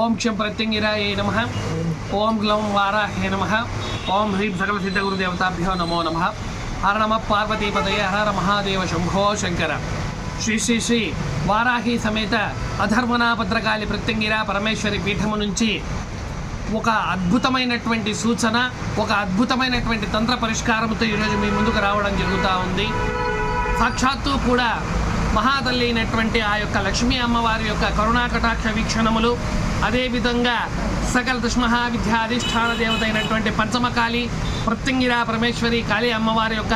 ఓం క్షం ప్రత్యంగిరాయ నమ. ఓం గ్లౌం వారాహే నమ. ఓం హ్రీం సకల సిద్ధగురుదేవతాభ్యో నమో నమ. హర నమ పార్వతీపతయ హర మహాదేవ శంభో శంకర. శ్రీ శ్రీ శ్రీ వారాహి సమేత అధర్మనా భద్రకాళి ప్రత్యంగిర పరమేశ్వరి పీఠము నుంచి ఒక అద్భుతమైనటువంటి సూచన ఒక అద్భుతమైనటువంటి తంత్ర పరిష్కారంతో ఈరోజు మీ ముందుకు రావడం జరుగుతూ ఉంది. సాక్షాత్తు కూడా మహాతల్లి అయినటువంటి ఆ యొక్క లక్ష్మీ అమ్మవారి యొక్క కరుణాకటాక్ష వీక్షణములు. అదేవిధంగా సకల దుష్మహా విద్యా అధిష్టాన దేవత అయినటువంటి పంచమకాళి ప్రత్యంగిరా పరమేశ్వరి కాళీ అమ్మవారి యొక్క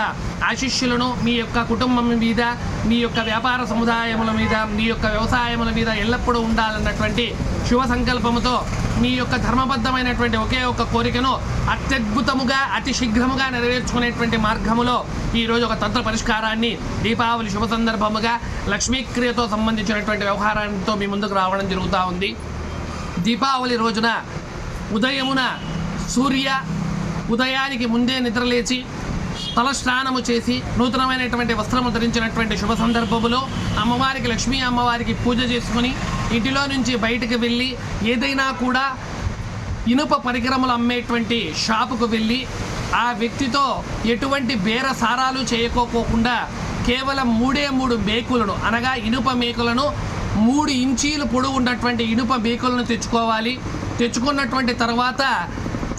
ఆశిష్యులను మీ యొక్క కుటుంబం మీద మీ యొక్క వ్యాపార సముదాయముల మీద మీ యొక్క వ్యవసాయముల మీద ఎల్లప్పుడూ ఉండాలన్నటువంటి శుభ సంకల్పముతో మీ యొక్క ధర్మబద్ధమైనటువంటి ఒకే ఒక కోరికను అత్యద్భుతముగా అతి శీఘ్రముగా నెరవేర్చుకునేటువంటి మార్గములో ఈరోజు ఒక తంత్ర పరిష్కారాన్ని దీపావళి శుభ సందర్భముగా లక్ష్మీక్రియతో సంబంధించినటువంటి వ్యవహారంతో మీ ముందుకు రావడం జరుగుతూ ఉంది. దీపావళి రోజున ఉదయమున సూర్య ఉదయానికి ముందే నిద్రలేచి తల స్నానము చేసి నూతనమైనటువంటి వస్త్రము ధరించినటువంటి శుభ సందర్భములో అమ్మవారికి లక్ష్మీ అమ్మవారికి పూజ చేసుకుని ఇంటిలో నుంచి బయటకు వెళ్ళి ఏదైనా కూడా ఇనుప పరికరములు అమ్మేటువంటి షాపుకు వెళ్ళి ఆ వ్యక్తితో ఎటువంటి బేర సారాలు చేయకోకుండా కేవలం మూడే మూడు మేకులను అనగా ఇనుప మేకులను మూడు ఇంచీలు పొడవు ఉన్నటువంటి ఇనుప మేకులను తెచ్చుకోవాలి. తెచ్చుకున్నటువంటి తర్వాత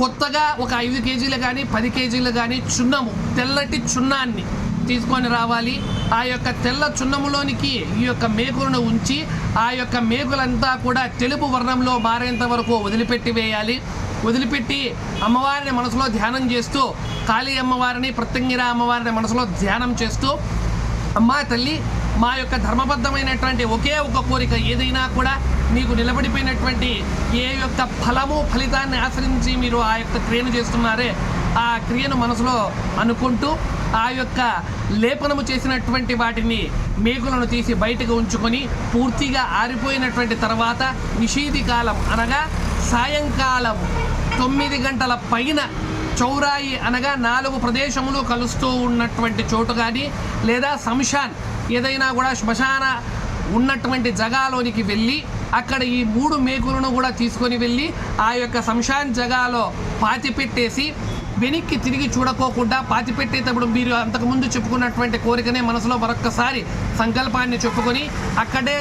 కొత్తగా ఒక ఐదు కేజీలు కానీ పది కేజీలు కానీ చున్నము తెల్లటి చున్నాన్ని తీసుకొని రావాలి. ఆ యొక్క తెల్ల చున్నములోనికి ఈ యొక్క మేకులను ఉంచి ఆ యొక్క మేకులంతా కూడా తెలుపు వర్ణంలో మారేంత వరకు వదిలిపెట్టి వేయాలి. వదిలిపెట్టి అమ్మవారిని మనసులో ధ్యానం చేస్తూ కాళీ అమ్మవారిని ప్రత్యంగిర అమ్మవారిని మనసులో ధ్యానం చేస్తూ అమ్మా తల్లి మా యొక్క ధర్మబద్ధమైనటువంటి ఒకే ఒక కోరిక ఏదైనా కూడా మీకు నిలబడిపోయినటువంటి ఏ యొక్క ఫలము ఫలితాన్ని ఆశ్రయించి మీరు ఆ యొక్క క్రియను చేస్తున్నారే ఆ క్రియను మనసులో అనుకుంటూ ఆ యొక్క లేపనము చేసినటువంటి వాటిని మేకులను తీసి బయటకు ఉంచుకొని పూర్తిగా ఆరిపోయినటువంటి తర్వాత నిషీది కాలం అనగా సాయంకాలం తొమ్మిది గంటల పైన చౌరాయి అనగా నాలుగు ప్రదేశములు కలుస్తూ ఉన్నటువంటి చోటు కానీ లేదా శంషాన్ ఏదైనా కూడా శ్మశాన ఉన్నటువంటి జగాలోనికి వెళ్ళి అక్కడ ఈ మూడు మేకులను కూడా తీసుకొని వెళ్ళి ఆ యొక్క శంషాన్ జగాలో పాతిపెట్టేసి వెనక్కి తిరిగి చూడకోకుండా పాతిపెట్టేటప్పుడు మీరు అంతకుముందు చెప్పుకున్నటువంటి కోరికనే మనసులో మరొక్కసారి సంకల్పాన్ని చెప్పుకొని అక్కడే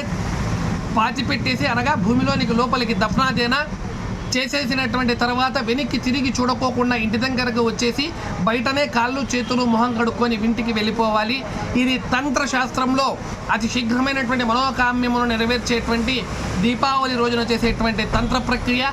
పాతిపెట్టేసి అనగా భూమిలోనికి లోపలికి దఫనాదేనా చేసేసినటువంటి తర్వాత వెనక్కి తిరిగి చూడకోకుండా ఇంటి దగ్గరకు వచ్చేసి బయటనే కాళ్ళు చేతులు మొహం కడుక్కొని ఇంటికి వెళ్ళిపోవాలి. ఇది తంత్ర శాస్త్రంలో అతి శీఘ్రమైనటువంటి మనోకామ్యమును నెరవేర్చేటువంటి దీపావళి రోజున చేసేటువంటి తంత్ర ప్రక్రియ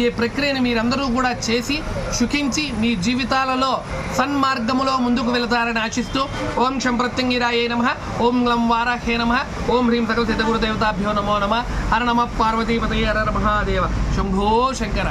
ఈ ప్రక్రియను మీరందరూ కూడా చేసి సుఖించి మీ జీవితాలలో సన్మార్గములో ముందుకు వెళతారని ఆశిస్తూ ఓం శంప్రత్యంగిరాయే నమ ఓం లం వారాహే నమ ఓం హ్రీం సకల సిద్ధగురు గురుదేవతాభ్యో నమో నమ హర నమ పార్వతీపతయ హర మహాదేవ శంభో శంకర.